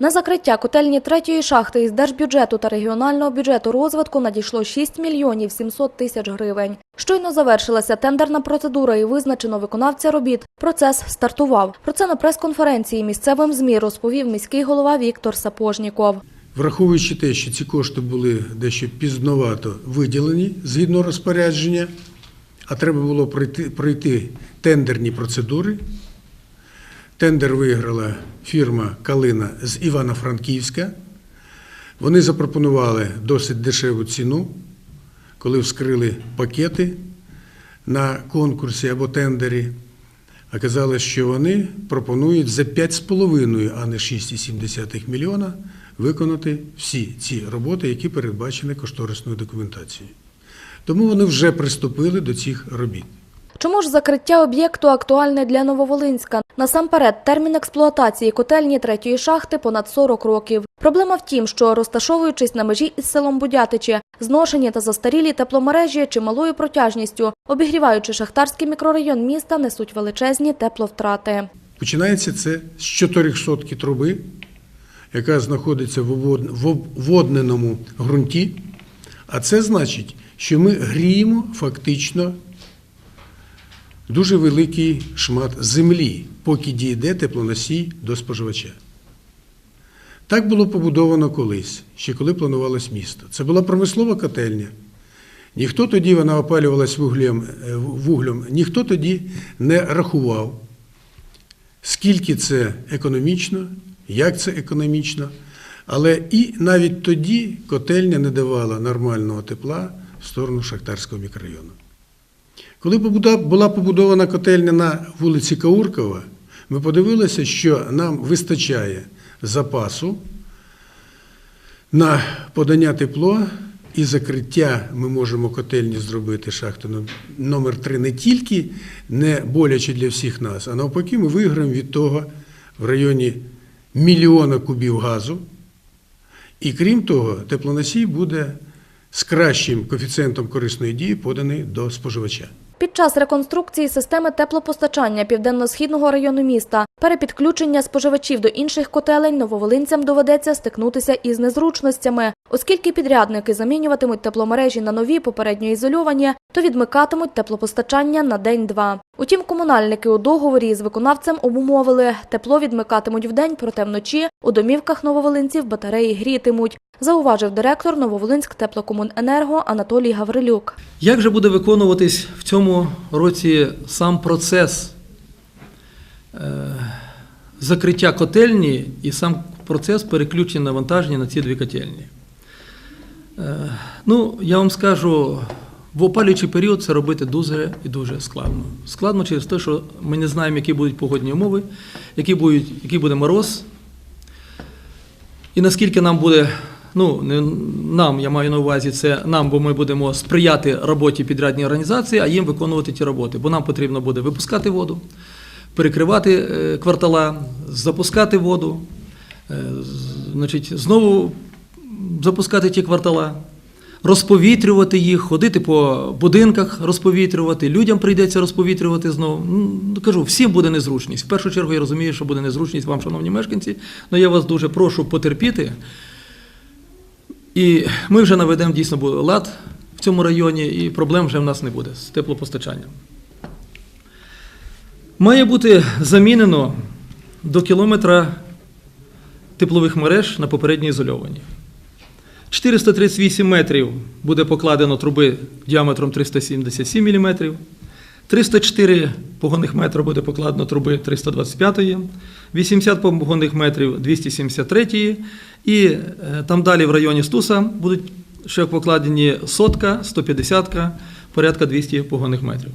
На закриття котельні третьої шахти із держбюджету та регіонального бюджету розвитку надійшло 6 мільйонів 700 тисяч гривень. Щойно завершилася тендерна процедура і визначено виконавця робіт. Процес стартував. Про це на прес-конференції місцевим ЗМІ розповів міський голова Віктор Сапожніков. Враховуючи те, що ці кошти були дещо пізновато виділені згідно розпорядження, а треба було пройти, пройти тендерні процедури. Тендер виграла фірма Калина з Івано-Франківська. Вони запропонували досить дешеву ціну, коли вскрили пакети на конкурсі або тендері. Оказалось, що вони пропонують за 5,5, а не 6,7 мільйона виконати всі ці роботи, які передбачені кошторисною документацією. Тому вони вже приступили до цих робіт. Чому ж закриття об'єкту актуальне для Нововолинська? Насамперед, термін експлуатації котельні третьої шахти понад 40 років. Проблема в тім, що розташовуючись на межі із селом Будятичі, зношені та застарілі тепломережі чималою протяжністю, обігріваючи шахтарський мікрорайон міста, несуть величезні тепловтрати. Починається це з 400 труби, яка знаходиться в обвод- в обводненому ґрунті. А це значить, що ми гріємо фактично дуже великий шмат землі, поки дійде теплоносій до споживача. Так було побудовано колись, ще коли планувалось місто. Це була промислова котельня. Ніхто тоді вона опалювалась вуглем, е, вуглем, ніхто тоді не рахував, скільки це економічно, як це економічно. Але і навіть тоді котельня не давала нормального тепла в сторону Шахтарського мікрорайону. Коли була побудована котельня на вулиці Кауркова, ми подивилися, що нам вистачає запасу на подання тепло і закриття ми можемо котельні зробити шахту ном- номер 3 не тільки не боляче для всіх нас, а навпаки, ми виграємо від того в районі мільйона кубів газу. І крім того, теплоносій буде з кращим коефіцієнтом корисної дії поданий до споживача. Під час реконструкції системи теплопостачання південно-східного району міста, перепідключення споживачів до інших котелень нововолинцям доведеться стикнутися із незручностями, оскільки підрядники замінюватимуть тепломережі на нові попередньо ізольовані, то відмикатимуть теплопостачання на день-два. Утім, комунальники у договорі з виконавцем обумовили, тепло відмикатимуть вдень, проте вночі у домівках нововолинців батареї грітимуть, зауважив директор Нововолинськ теплокомуненерго Анатолій Гаврилюк. Як же буде виконуватись в цьому році сам процес закриття котельні і сам процес переключення навантаження на ці дві котельні? Е, ну, я вам скажу, в опалюючий період це робити дуже і дуже складно. Складно через те, що ми не знаємо, які будуть погодні умови, які будуть, який буде мороз, і наскільки нам буде, ну не нам, я маю на увазі, це нам, бо ми будемо сприяти роботі підрядної організації, а їм виконувати ті роботи. Бо нам потрібно буде випускати воду, перекривати е, квартала, запускати воду, е, значить, знову запускати ті квартала. Розповітрювати їх, ходити по будинках, розповітрювати, людям прийдеться розповітрювати знову. Ну, кажу, всім буде незручність. В першу чергу я розумію, що буде незручність вам, шановні мешканці, але я вас дуже прошу потерпіти. І ми вже наведемо дійсно лад в цьому районі, і проблем вже в нас не буде з теплопостачанням. Має бути замінено до кілометра теплових мереж на попередньо ізольовані. 438 метрів буде покладено труби діаметром 377 мм. 304 погонних метри буде покладено труби 325, 80 погонних метрів 273, і е, там далі в районі Стуса будуть ще покладені сотка, 150, порядка 200 погонних метрів.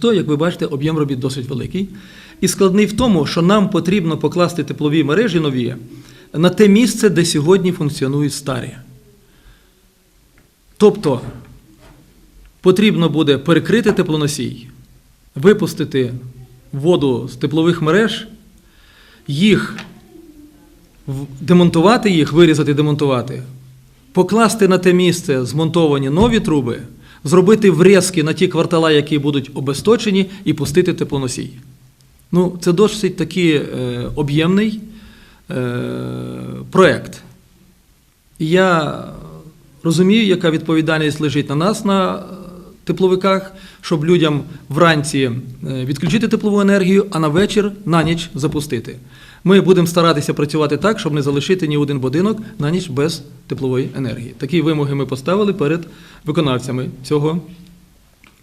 То, як ви бачите, об'єм робіт досить великий. І складний в тому, що нам потрібно покласти теплові мережі нові на те місце, де сьогодні функціонують старі. Тобто потрібно буде перекрити теплоносій, випустити воду з теплових мереж, їх демонтувати їх, вирізати, демонтувати, покласти на те місце змонтовані нові труби, зробити врізки на ті квартала, які будуть обесточені, і пустити теплоносій. Ну, це досить такий е, об'ємний е, проект. І я розумію, яка відповідальність лежить на нас, на тепловиках, щоб людям вранці е, відключити теплову енергію, а на вечір на ніч запустити. Ми будемо старатися працювати так, щоб не залишити ні один будинок на ніч без теплової енергії. Такі вимоги ми поставили перед виконавцями цього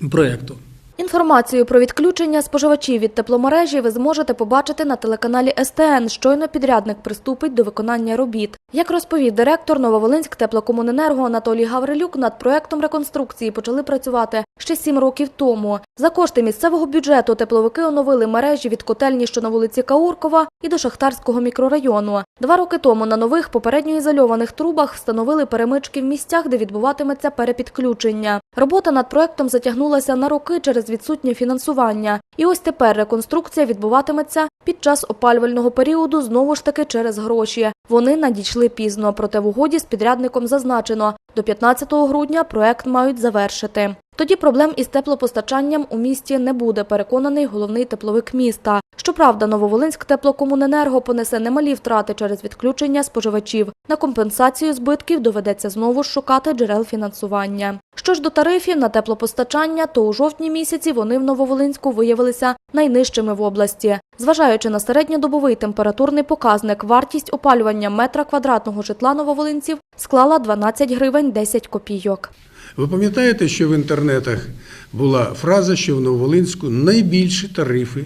проєкту. Інформацію про відключення споживачів від тепломережі ви зможете побачити на телеканалі СТН. Щойно підрядник приступить до виконання робіт. Як розповів директор Нововолинськ теплокомуненерго Анатолій Гаврилюк, над проектом реконструкції почали працювати ще сім років тому. За кошти місцевого бюджету тепловики оновили мережі від котельні, що на вулиці Кауркова, і до Шахтарського мікрорайону. Два роки тому на нових попередньо ізольованих трубах встановили перемички в місцях, де відбуватиметься перепідключення. Робота над проектом затягнулася на роки через відсутнє фінансування. І ось тепер реконструкція відбуватиметься під час опалювального періоду знову ж таки через гроші. Вони надійшли пізно, проте в угоді з підрядником зазначено, до 15 грудня проект мають завершити. Тоді проблем із теплопостачанням у місті не буде, переконаний головний тепловик міста. Щоправда, Нововолинськ теплокомуненерго понесе немалі втрати через відключення споживачів. На компенсацію збитків доведеться знову шукати джерел фінансування. Що ж до тарифів на теплопостачання, то у жовтні місяці вони в Нововолинську виявилися найнижчими в області. Зважаючи на середньодобовий температурний показник, вартість опалювання метра квадратного житла нововолинців склала 12 гривень 10 копійок. Ви пам'ятаєте, що в інтернетах була фраза, що в Нововолинську найбільші тарифи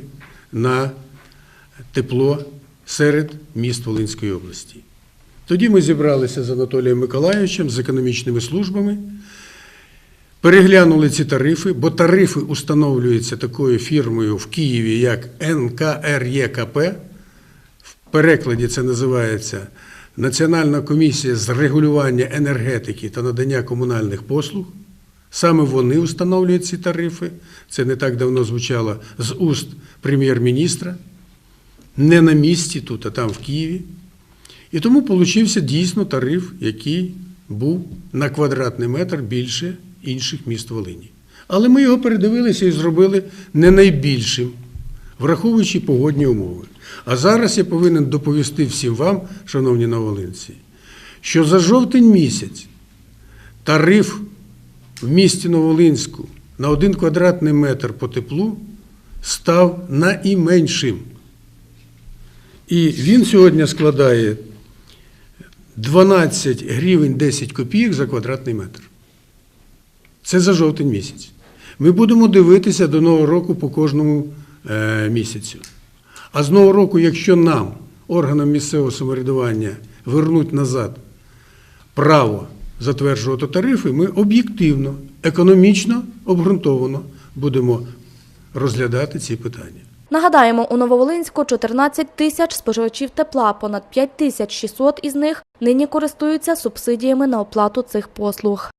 на тепло серед міст Волинської області. Тоді ми зібралися з Анатолієм Миколайовичем, з економічними службами, переглянули ці тарифи, бо тарифи установлюються такою фірмою в Києві, як НКРЄКП. В перекладі це називається Національна комісія з регулювання енергетики та надання комунальних послуг. Саме вони встановлюють ці тарифи. Це не так давно звучало з уст прем'єр-міністра. Не на місці тут, а там в Києві. І тому получився дійсно тариф, який був на квадратний метр більше інших міст Волині. Але ми його передивилися і зробили не найбільшим, враховуючи погодні умови. А зараз я повинен доповісти всім вам, шановні новолинці, що за жовтень місяць тариф в місті Новолинську на один квадратний метр по теплу став найменшим. І він сьогодні складає 12 гривень 10 копійок за квадратний метр. Це за жовтень місяць. Ми будемо дивитися до Нового року по кожному е, місяцю. А з Нового року, якщо нам, органам місцевого самоврядування, вернуть назад право затверджувати тарифи, ми об'єктивно, економічно обґрунтовано будемо розглядати ці питання. Нагадаємо, у Нововолинську 14 тисяч споживачів тепла, понад 5 тисяч 600 із них нині користуються субсидіями на оплату цих послуг.